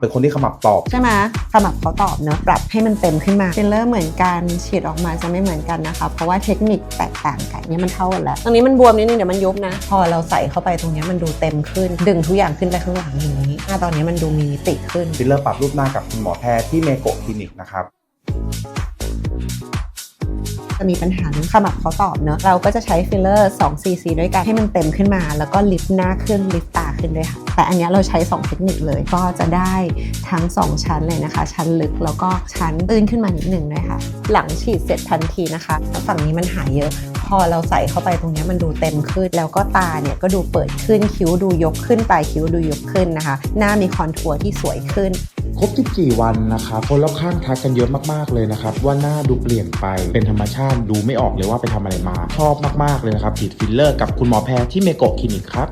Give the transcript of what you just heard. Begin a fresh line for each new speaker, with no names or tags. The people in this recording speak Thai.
เป็นคนที่ขมับตอบ
ใช่ไหมขมับเขาตอบเนอะปรับให้มันเต็มขึ้นมาฟิลเลอร์เหมือนกันฉีดออกมาจะไม่เหมือนกันนะคะ เพราะว่าเทคนิคแตกต่างกันเนี่ยมันเท่ากันแล้ว ตรงนี้มันบวมนิดนึงเดี๋ยวมันยุบนะ พอเราใส่เข้าไปตรงเนี้ยมันดูเต็มขึ้น ดึงทุกอย่างขึ้นไปข้างหลังอย่างนี้หน้าตอนนี้มันดูมีมิติขึ้น
ฟิลเลอร์ปรับรูปหน้ากับคุณหมอแพทย์ที่เมโกะคลินิกนะครับ
จะมีปัญหาเรื่องขมับเขาตอบเนอะเราก็จะใช้ฟิลเลอร์2 cc ด้วยกันให้มันเต็มขึ้นมา แล้วก็ลิฟต์หน้าขึ้นลิฟต์ตา ขึ้นด้วยค่ะ แต่อันนี้เราใช้ 2 เทคนิคเลยก็จะได้ทั้ง 2 ชั้นเลยนะคะ ชั้นลึกแล้วก็ชั้นตื้นขึ้นมานิดหนึ่งด้วยค่ะ หลังฉีดเสร็จทันทีนะคะฝั่งนี้มันหายเยอะพอเราใส่เข้าไปตรงนี้มันดูเต็มขึ้น แล้วก็ตาเนี่ยก็ดูเปิดขึ้นคิ้วดูยกขึ้นปลายคิ้วดูยกขึ้นนะคะ หน้ามีคอนทัวร์ที่สวยขึ้น
ครบ14วันนะครับคนรอบข้างทักกันเยอะมากๆเลยนะครับว่าหน้าดูเปลี่ยนไปเป็นธรรมชาติดูไม่ออกเลยว่าไปทำอะไรมา ชอบมากๆเลยนะครับฉีดฟิลเลอร์กับคุณหมอแพทย์ที่เมโกะคลินิกครับ